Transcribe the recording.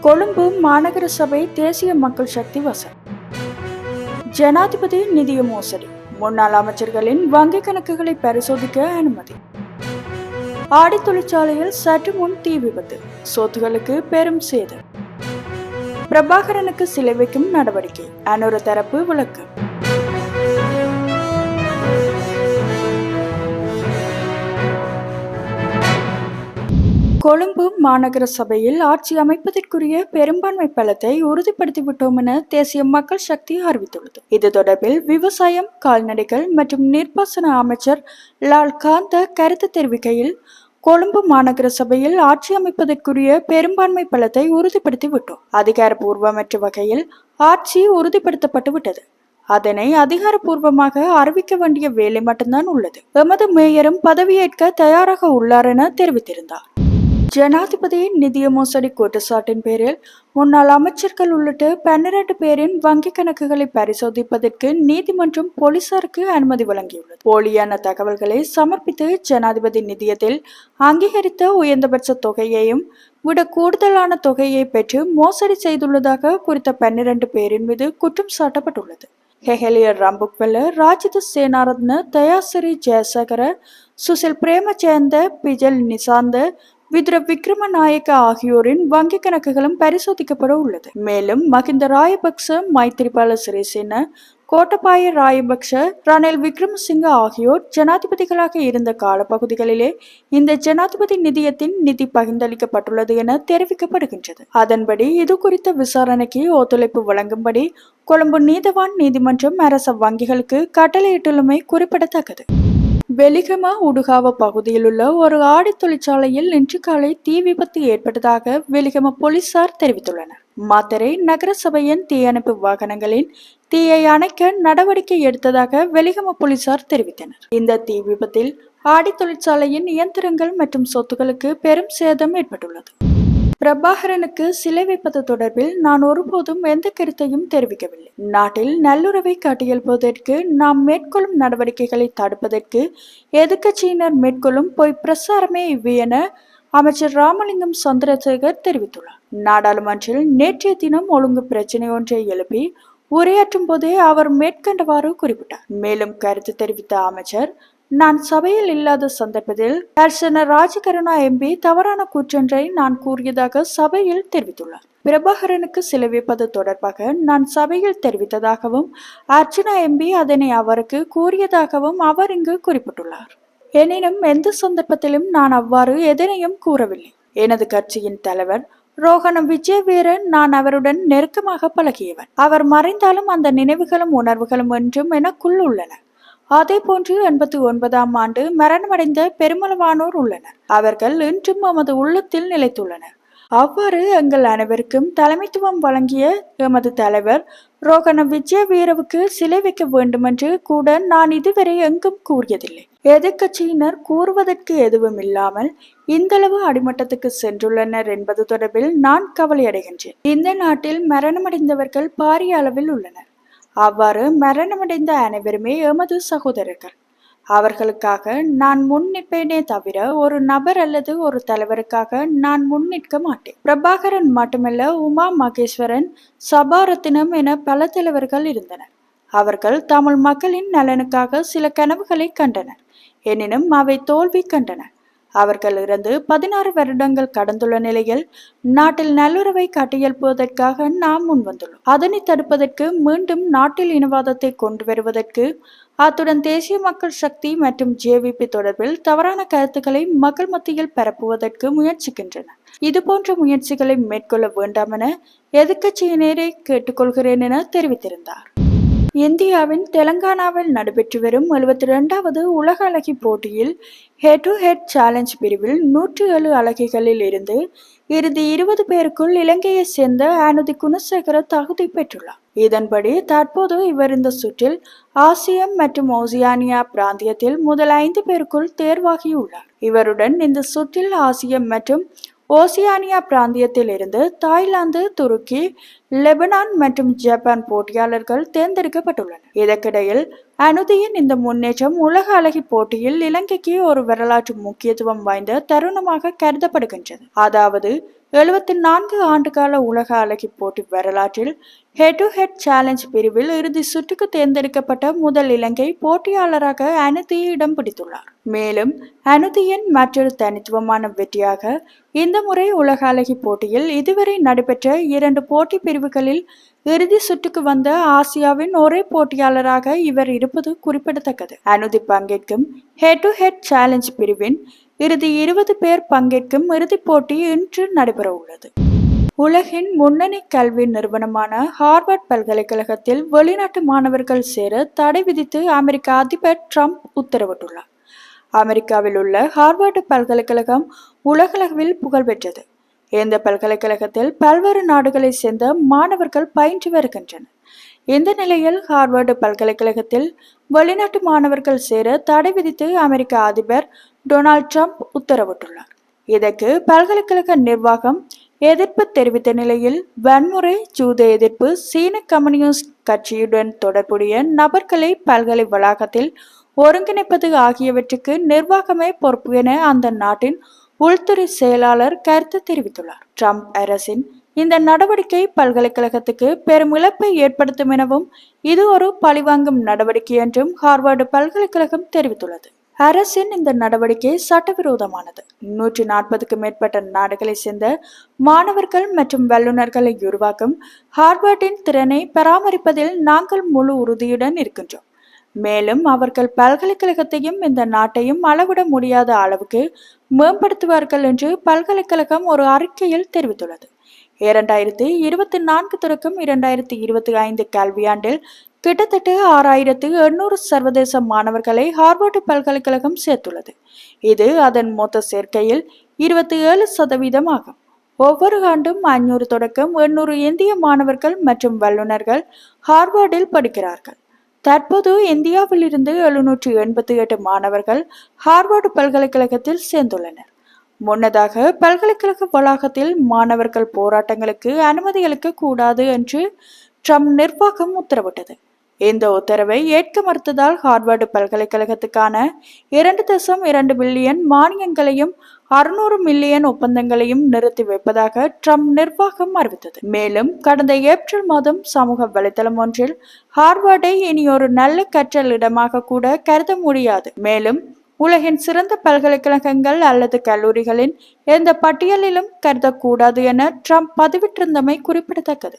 கொழும்பு மாநகர சபை தேசிய மக்கள் சக்தி வசம். ஜனாதிபதி நிதிய மோசடி. முன்னாள் அமைச்சர்களின் வங்கி கணக்குகளை பரிசோதிக்க அனுமதி. ஆடி தொழிற்சாலையில் சற்று முன் தீ விபத்து. சொத்துகளுக்கு பெரும் சேதம். பிரபாகரனுக்கு சிலை வைக்கும் நடவடிக்கை. அனொரு தரப்பு விளக்கு கொழும்பு மாநகர சபையில் ஆட்சி அமைப்பதற்குரிய பெரும்பான்மை பலத்தை உறுதிப்படுத்திவிட்டோம் என தேசிய மக்கள் சக்தி அறிவித்துள்ளது. இது தொடர்பில் விவசாயம் கால்நடைகள் மற்றும் நீர்ப்பாசன அமைச்சர் லால் காந்த கருத்து தெரிவிக்கையில் கொழும்பு மாநகர சபையில் ஆட்சி அமைப்பதற்குரிய பெரும்பான்மை பலத்தை உறுதிப்படுத்தி விட்டோம் அதிகாரப்பூர்வமற்ற வகையில் ஆட்சி உறுதிப்படுத்தப்பட்டு விட்டது. அதனை அதிகாரப்பூர்வமாக அறிவிக்க வேண்டிய வேலை மட்டும்தான் உள்ளது. எமது மேயரும் பதவியேற்க தயாராக உள்ளார் என தெரிவித்திருந்தார். ஜனாதிபதி நிதிய மோசடி குற்றச்சாட்டின் பேரில் முன்னாள் அமைச்சர்கள் உள்ளிட்ட பன்னிரண்டு பேரின் வங்கிக் கணக்குகளை பரிசோதிப்பதற்கு நீதிமன்றம் போலீசாருக்கு அனுமதி வழங்கியுள்ளது. போலியான தகவல்களை சமர்ப்பித்து ஜனாதிபதி நிதியத்தில் அங்கீகரித்த உயர்ந்தபட்ச தொகையையும் விட கூடுதலான தொகையை பெற்று மோசடி செய்துள்ளதாக குறித்த பன்னிரண்டு பேரின் மீது குற்றம் சாட்டப்பட்டுள்ளது. ஹெஹலியர் ரம்புக்வெல்ல ராஜித சேனாரத்ன தயாசிரி ஜெயசேகர சுசில் பிரேமச்சந்த பிஜல் நிசாந்த வித்ர விக்ரமநாயக்க ஆகியோரின் வங்கி கணக்குகளும் பரிசோதிக்கப்பட உள்ளது. மேலும் மகிந்த ராயபக்ச மைத்திரிபால சிறிசேன கோட்டபாய ராயபக்ஷ ரணில் விக்ரமசிங்க ஆகியோர் ஜனாதிபதிகளாக இருந்த காலப்பகுதிகளிலே இந்த ஜனாதிபதி நிதியத்தின் நிதி பகிர்ந்தளிக்கப்பட்டுள்ளது என தெரிவிக்கப்படுகின்றது. அதன்படி இது குறித்த விசாரணைக்கு ஒத்துழைப்பு வழங்கும்படி கொழும்பு நீதவான் நீதிமன்றம் அரச வங்கிகளுக்கு கட்டளையிட்டுள்ளமை குறிப்பிடத்தக்கது. வெலிகமா உடுகாவ பகுதியில் உள்ள ஒரு ஆடை தொழிற்சாலையில் இன்று காலை தீ விபத்து ஏற்பட்டதாக வெலிகம போலீசார் தெரிவித்துள்ளனர். மாத்தரை நகர சபையின் தீயணைப்பு வாகனங்களின் தீயை அணைக்க நடவடிக்கை எடுத்ததாக வெலிகம போலீசார் தெரிவித்தனர். இந்த தீ விபத்தில் ஆடை தொழிற்சாலையின் இயந்திரங்கள் மற்றும் சொத்துக்களுக்கு பெரும் சேதம் ஏற்பட்டுள்ளது. பிரபாகரனுக்கு சிலை வைப்பது தொடர்பில் நான் ஒருபோதும் எந்த கருத்தையும் தெரிவிக்கவில்லை. நாட்டில் நல்லுறவை காட்டியெழுப்பதற்கு நாம் மேற்கொள்ளும் நடவடிக்கைகளை தடுப்பதற்கு எதிர்க்கட்சியினர் மேற்கொள்ளும் பொய் பிரசாரமே இவ்வி என அமைச்சர் ராமலிங்கம் சந்திரசேகர் தெரிவித்துள்ளார். நாடாளுமன்றில் நேற்றைய தினம் ஒழுங்கு பிரச்சினை ஒன்றை எழுப்பி உரையாற்றும் போதே அவர் மேற்கண்டவாறு குறிப்பிட்டார். மேலும் கருத்து தெரிவித்த அமைச்சர் நான் சபையில் இல்லாத சந்தர்ப்பத்தில் தர்சனர் ராஜகருணா எம்பி தவறான கூற்றொன்றை நான் கூறியதாக சபையில் தெரிவித்துள்ளார். பிரபாகரனுக்கு செலவிப்பது தொடர்பாக நான் சபையில் தெரிவித்ததாகவும் அர்ச்சனா எம்பி அதனை அவருக்கு கூறியதாகவும் அவர் இங்கு குறிப்பிட்டுள்ளார். எனினும் எந்த சந்தர்ப்பத்திலும் நான் அவ்வாறு எதனையும் கூறவில்லை. எனது கட்சியின் தலைவர் ரோகணம் விஜயவீரன் நான் அவருடன் நெருக்கமாக பழகியவன் அவர் மறைந்தாலும் அந்த நினைவுகளும் உணர்வுகளும் என்றும் எனக்குள் உள்ளன. அதே போன்று எண்பத்தி ஒன்பதாம் ஆண்டு மரணமடைந்த பெருமளவானோர் உள்ளனர். அவர்கள் இன்றும் எமது உள்ளத்தில் நிலைத்துள்ளனர். அவ்வாறு எங்கள் அனைவருக்கும் தலைமைத்துவம் வழங்கிய எமது தலைவர் ரோகண விஜய வீரவுக்கு சிலை வைக்க வேண்டுமென்று கூட நான் இதுவரை எங்கும் கூறியதில்லை. எதிர்கட்சியினர் கூறுவதற்கு எதுவும் இல்லாமல் இந்தளவு அடிமட்டத்துக்கு சென்றுள்ளனர் என்பது தொடர்பில் நான் கவலையடைகின்றேன். இந்த நாட்டில் மரணமடைந்தவர்கள் பாரிய அளவில் உள்ளனர். அவ்வாறு மரணமடைந்த அனைவருமே எமது சகோதரர்கள். அவர்களுக்காக நான் முன்னிப்பேனே தவிர ஒரு நபர் அல்லது ஒரு தலைவருக்காக நான் முன்னிற்க மாட்டேன். பிரபாகரன் மட்டுமல்ல உமா மகேஸ்வரன் சபாரத்தினம் என பல தலைவர்கள் இருந்தனர். அவர்கள் தமிழ் மக்களின் நலனுக்காக சில கனவுகளை கண்டனர். எனினும் அவை தோல்வி கண்டன. அவர்கள் இருந்து பதினாறு வருடங்கள் கடந்துள்ள நிலையில் நாட்டில் நல்லுறவை கட்டியெழுப்புவதற்காக நாம் முன்வந்துள்ளோம். அதனை தடுப்பதற்கு மீண்டும் நாட்டில் இனவாதத்தை கொண்டு வருவதற்கு அத்துடன் தேசிய மக்கள் சக்தி மற்றும் ஜேவிபி தொடர்பில் தவறான கருத்துக்களை மக்கள் மத்தியில் பரப்புவதற்கு முயற்சிக்கின்றன. இதுபோன்ற முயற்சிகளை மேற்கொள்ள வேண்டாம் என எதிர்க்கட்சியினரை கேட்டுக்கொள்கிறேன் என தெரிவித்திருந்தார். இந்தியாவின் தெலங்கானாவில் நடைபெற்று வரும் எழுபத்தி ரெண்டாவது உலக அழகி போட்டியில் ஹெட் டு ஹெட் சேலஞ்ச் பிரிவில் நூற்றி ஏழு அழகிகளில் இருந்து இறுதி இருபது பேருக்குள் இலங்கையை சேர்ந்த அனுதி குணசேகர தகுதி பெற்றுள்ளார். இதன்படி தற்போது இவர் இந்த சுற்றில் ஆசியம் மற்றும் ஓசியானியா பிராந்தியத்தில் முதல் ஐந்து பேருக்குள் தேர்வாகியுள்ளார். இவருடன் இந்த சுற்றில் ஆசியம் மற்றும் ஓசியானியா பிராந்தியத்தில் இருந்து தாய்லாந்து துருக்கி லெபனான் மற்றும் ஜப்பான் போட்டியாளர்கள் தேர்ந்தெடுக்கப்பட்டுள்ளனர். இதற்கிடையில் அனுதியின் இந்த முன்னேற்றம் உலக அழகி போட்டியில் இலங்கைக்கு ஒரு வரலாற்று முக்கியத்துவம் வாய்ந்த தருணமாக கருதப்படுகின்றது. அதாவது எழுபத்தி நான்கு ஆண்டுகால உலக அழகி போட்டி வரலாற்றில் ஹெட் டு ஹெட் சேலஞ்ச் பிரிவில் இறுதி சுற்றுக்கு தேர்ந்தெடுக்கப்பட்ட முதல் இலங்கை போட்டியாளராக அனுதி இடம் பிடித்துள்ளார். மேலும் அனுதியின் மற்றொரு தனித்துவமான வெற்றியாக இந்த முறை உலக அழகி போட்டியில் இதுவரை நடைபெற்ற இரண்டு போட்டி பிரிவுகளில் இறுதி சுற்றுக்கு வந்த ஆசியாவின் ஒரே போட்டியாளராக இவர் இருப்பது குறிப்பிடத்தக்கது. அனுதி பங்கேற்கும் ஹெட் டு ஹெட் சேலஞ்ச் பிரிவின் இறுதி இருபது பேர் பங்கேற்கும் இறுதிப் போட்டி இன்று நடைபெற உள்ளது உலகின் முன்னணி கல்வி நிறுவனமான ஹார்வர்ட் பல்கலைக்கழகத்தில் வெளிநாட்டு மாணவர்கள் சேர தடை விதித்து அமெரிக்க அதிபர் ட்ரம்ப் உத்தரவிட்டுள்ளார். அமெரிக்காவில் உள்ள ஹார்வர்டு பல்கலைக்கழகம் உலகளவில் புகழ்பெற்றது இந்த பல்கலைக்கழகத்தில் பல்வேறு நாடுகளைச் சேர்ந்த மாணவர்கள் பயின்று வருகின்றனர். இந்த நிலையில் ஹார்வர்டு பல்கலைக்கழகத்தில் வெளிநாட்டு மாணவர்கள் சேர தடை விதித்து அமெரிக்க அதிபர் டொனால்ட் ட்ரம்ப் உத்தரவிட்டுள்ளார். இதற்கு பல்கலைக்கழக நிர்வாகம் எதிர்ப்பு தெரிவித்த நிலையில் வன்முறை ஜூத எதிர்ப்பு சீன கம்யூனிஸ்ட் கட்சியுடன் தொடர்புடைய நபர்களை பல்கலை வளாகத்தில் ஒருங்கிணைப்பது ஆகியவற்றுக்கு நிர்வாகமே பொறுப்பு என அந்த நாட்டின் உள்துறை செயலாளர் கருத்து தெரிவித்துள்ளார். ட்ரம்ப் அரசின் இந்த நடவடிக்கை பல்கலைக்கழகத்துக்கு பெரும் இழப்பை ஏற்படுத்தும் எனவும் இது ஒரு பழிவாங்கும் நடவடிக்கை என்றும் ஹார்வர்டு பல்கலைக்கழகம் தெரிவித்துள்ளது. அரசின் இந்த நடவடிக்கை சட்டவிரோதமானது. நூற்றி நாற்பதுக்கு மேற்பட்ட நாடுகளை சேர்ந்த மாணவர்கள் மற்றும் வல்லுநர்களை உருவாக்கும் ஹார்வர்டின் திறனை பராமரிப்பதில் நாங்கள் முழு உறுதியுடன் இருக்கின்றோம். மேலும் அவர்கள் பல்கலைக்கழகத்தையும் இந்த நாட்டையும் அளவிட முடியாத அளவுக்கு மேம்படுத்துவார்கள் என்று பல்கலைக்கழகம் ஒரு அறிக்கையில் தெரிவித்துள்ளது. இரண்டாயிரத்தி இருபத்தி நான்கு தொடக்கம் இரண்டாயிரத்தி இருபத்தி ஐந்து கல்வியாண்டில் கிட்டத்தட்ட ஆறாயிரத்து எண்ணூறு சர்வதேச மாணவர்களை ஹார்வர்டு பல்கலைக்கழகம் சேர்த்துள்ளது. இது அதன் மொத்த சேர்க்கையில் இருபத்தி ஏழு சதவீதம் ஆகும் ஒவ்வொரு ஆண்டும் ஐநூறு தொடக்கம் எண்ணூறு இந்திய மாணவர்கள் மற்றும் வல்லுநர்கள் ஹார்வர்டில் படிக்கிறார்கள். தற்போது இந்தியாவில் இருந்து எழுநூற்றி எண்பத்தி எட்டு மாணவர்கள் ஹார்வர்டு பல்கலைக்கழகத்தில் சேர்ந்துள்ளனர். முன்னதாக பல்கலைக்கழக வளாகத்தில் மாணவர்கள் போராட்டங்களுக்கு அனுமதி அளிக்க கூடாது என்று ட்ரம்ப் நிர்வாகம் உத்தரவிட்டது. இந்த உத்தரவை ஏற்க மறுத்ததால் ஹார்வர்டு பல்கலைக்கழகத்துக்கான இரண்டு தசம் இரண்டு பில்லியன் மானியங்களையும் அறுநூறு மில்லியன் ஒப்பந்தங்களையும் நிறுத்தி வைப்பதாக ட்ரம்ப் நிர்வாகம் அறிவித்தது. மேலும் கடந்த ஏப்ரல் மாதம் சமூக வலைதளம் ஒன்றில் ஹார்வர்டை இனி ஒரு நல்ல கற்றல் இடமாக கூட கருத முடியாது. மேலும் உலகின் சிறந்த பல்கலைக்கழகங்கள் அல்லது கல்லூரிகளின் எந்த பட்டியலிலும் கருதக்கூடாது என ட்ரம்ப் பதிவிட்டிருந்தமை குறிப்பிடத்தக்கது.